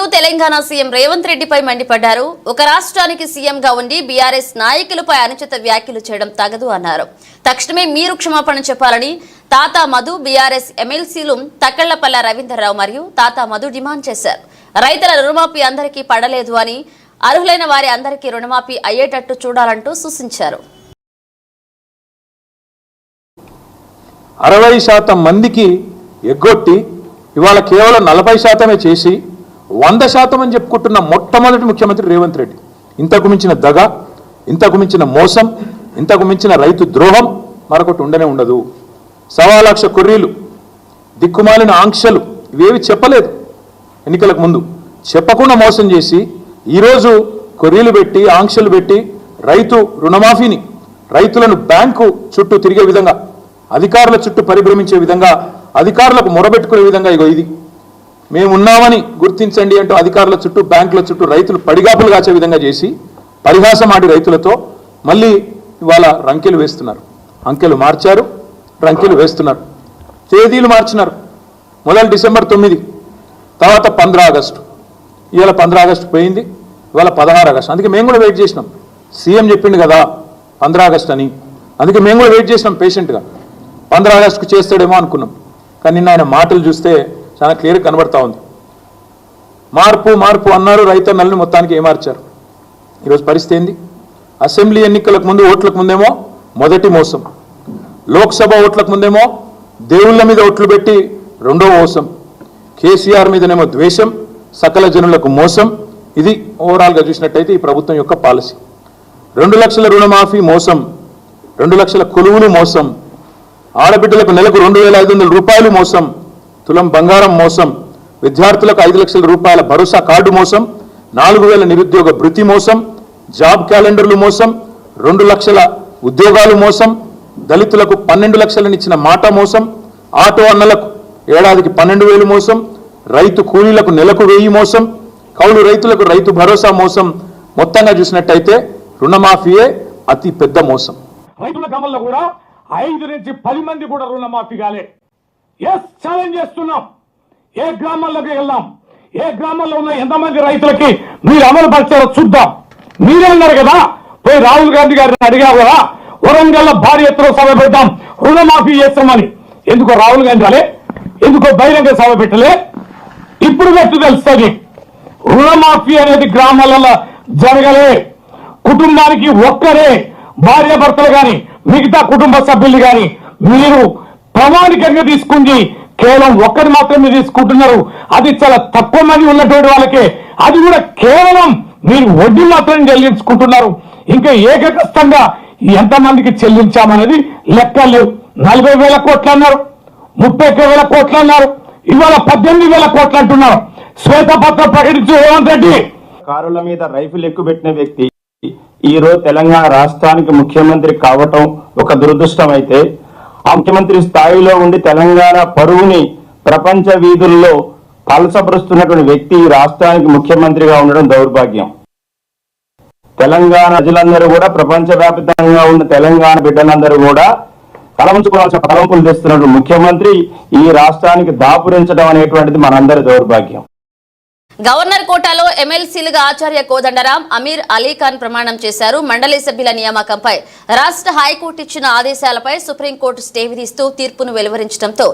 నేతలు తెలంగాణ సీఎం రేవంత్ రెడ్డిపై మండిపడ్డారు. ఒక రాష్ట్రానికి సీఎంగా ఉండి బీఆర్ఎస్ నాయకులపై అనుచిత వ్యాఖ్యలు చేయడం తగదు అన్నారు. తక్షణమే మీరు క్షమాపణ చెప్పాలని తాత మధు బీఆర్ఎస్ ఎమ్మెల్సీలు తక్కళ్ళపల్ల రవీంద్రరావు మరియు తాత మధు డిమాండ్ చేశారు. రైతుల రుణమాఫీ అందరికీ పడలేదు అని అర్హులైన వారి అందరికీ రుణమాఫీ అయ్యేటట్టు చూడాలంటూ సూచించారు. అరవై శాతం మందికి ఎగ్గొట్టి ఇవాళ కేవలం నలభై శాతమే చేసి వంద శాతం అని చెప్పుకుంటున్న మొట్టమొదటి ముఖ్యమంత్రి రేవంత్ రెడ్డి. ఇంతకు మించిన దగ ఇంతకు మించిన మోసం ఇంతకు మించిన రైతు ద్రోహం మరొకటి ఉండనే ఉండదు. సవా లక్ష కొర్రీలు దిక్కుమాలిన ఆంక్షలు ఇవేవి చెప్పలేదు. ఎన్నికలకు ముందు చెప్పకుండా మోసం చేసి ఈరోజు కొర్రీలు పెట్టి ఆంక్షలు పెట్టి రైతు రుణమాఫీని రైతులను బ్యాంకు చుట్టూ తిరిగే విధంగా అధికారుల చుట్టూ పరిభ్రమించే విధంగా అధికారులకు మొరబెట్టుకునే విధంగా ఇగో ఇది. మేము ఉన్నామని గుర్తించండి అంటూ అధికారుల చుట్టూ బ్యాంకుల చుట్టూ రైతులు పడిగాపులు కాచే విధంగా చేసి పరిహాసం రైతులతో మళ్ళీ ఇవాళ రంకెలు వేస్తున్నారు. అంకెలు మార్చారు రంకెలు వేస్తున్నారు. తేదీలు మార్చినారు. మొదలు డిసెంబర్ తొమ్మిది తర్వాత పంద్రా ఆగస్టు. ఇవాళ పంద్రా ఆగస్టు పోయింది ఇవాళ పదహారు ఆగస్టు. అందుకే మేము కూడా వెయిట్ చేసినాం. సీఎం చెప్పిండు కదా పంద్రా ఆగస్టు అని. అందుకే మేము కూడా వెయిట్ చేసినాం పేషెంట్గా. పంద్రా ఆగస్టుకు చేస్తాడేమో అనుకున్నాం. కానీ నిన్న ఆయన మాటలు చూస్తే చాలా క్లియర్గా కనబడతా ఉంది. మార్పు మార్పు అన్నారు రైతన్నల్ని మొత్తానికి ఏమార్చారు. ఈరోజు పరిస్థితి ఏంది? అసెంబ్లీ ఎన్నికలకు ముందు ఓట్లకు ముందేమో మొదటి మోసం. లోక్సభ ఓట్లకు ముందేమో దేవుళ్ళ మీద ఓట్లు పెట్టి రెండో మోసం. కేసీఆర్ మీదనేమో ద్వేషం సకల జనులకు మోసం. ఇది ఓవరాల్గా చూసినట్టయితే ఈ ప్రభుత్వం యొక్క పాలసీ. రెండు లక్షల రుణమాఫీ మోసం రెండు లక్షల కొలువులు మోసం. ఆడబిడ్డలకు నెలకు రెండు వేల ఐదు వందల రూపాయలు మోసం. తులం బంగారం మోసం విద్యార్థులకు ఐదు లక్షల రూపాయల భరోసా కార్డు మోసం నాలుగు వేల నిరుద్యోగ భృతి మోసం జాబ్ క్యాలెండర్లు మోసం రెండు లక్షల ఉద్యోగాలు మోసం దళితులకు పన్నెండు లక్షలనిచ్చిన మాట మోసం ఆటో అన్నలకు ఏడాదికి పన్నెండు వేలు మోసం రైతు కూలీలకు నెలకు వెయ్యి మోసం కౌలు రైతులకు రైతు భరోసా మోసం. మొత్తంగా చూసినట్టయితే రుణమాఫీయే అతి పెద్ద మోసం. రైతుల గ్రామాల్లో కూడా ఐదు నుంచి పది మంది కూడా రుణమాఫీ కాలే. ఎస్ ఛాలెంజ్ చేస్తున్నాం. ఏ గ్రామాల్లోకి వెళ్దాం? ఏ గ్రామాల్లో ఉన్న ఎంతమంది రైతులకి మీరు అమలు పరిచారో చూద్దాం. మీరే అన్నారు కదా పోయి రాహుల్ గాంధీ గారిని అడిగారు కదా వరంగల్ భారీ ఎత్తున సభ పెడతాం రుణమాఫీ చేస్తామని. ఎందుకో రాహుల్ గాంధీ రాలే? ఎందుకో బహిరంగ సభ పెట్టలే? ఇప్పుడు పెట్టు తెలుస్తుంది రుణమాఫీ అనేది గ్రామాలలో జరగలే. కుటుంబానికి ఒక్కరే భార్య భర్తలు కానీ మిగతా కుటుంబ సభ్యులు కానీ మీరు ప్రామాణికంగా తీసుకుంది. కేవలం ఒక్కరు మాత్రమే తీసుకుంటున్నారు. అది చాలా తక్కువ మంది ఉన్నటువంటి వాళ్ళకే. అది కూడా కేవలం మీరు వడ్డీ మాత్రం చెల్లించుకుంటున్నారు. ఇంకా ఏకకస్తంగా ఎంతమందికి చెల్లించామనేది లెక్కలు లేవు. నలభై వేల కోట్లు అన్నారు. ముప్పై వేల కోట్లు అన్నారు. ఇవాళ పద్దెనిమిది వేల కోట్లు అంటున్నారు. శ్వేతపత్రం ప్రకటించు రేవంత్ రెడ్డి. కారుల మీద రైఫిల్ ఎక్కుపెట్టిన వ్యక్తి. ఈ రోజు తెలంగాణ రాష్ట్రానికి ముఖ్యమంత్రి కావటం ఒక దురదృష్టం అయితే ముఖ్యమంత్రి స్థాయిలో ఉండి తెలంగాణ పరువుని ప్రపంచ వీధుల్లో పలసపరుస్తున్నటువంటి వ్యక్తి ఈ రాష్ట్రానికి ముఖ్యమంత్రిగా ఉండడం దౌర్భాగ్యం. తెలంగాణ ప్రజలందరూ కూడా ప్రపంచవ్యాప్తంగా ఉన్న తెలంగాణ బిడ్డలందరూ కూడా తలవంచుకోవాల్సిన తలంపులు తెస్తున్నటువంటి ముఖ్యమంత్రి ఈ రాష్ట్రానికి దాపురించడం అనేటువంటిది మనందరి దౌర్భాగ్యం. గవర్నర్ కోటాలో ఎమ్మెల్సీలుగా ఆచార్య కోదండరాం అమీర్ అలీ ఖాన్ ప్రమాణం చేశారు. మండలి సభ్యుల నియామకంపై రాష్ట్ర హైకోర్టు ఇచ్చిన ఆదేశాలపై సుప్రీంకోర్టు స్టే విధిస్తూ తీర్పును వెలువరించడంతో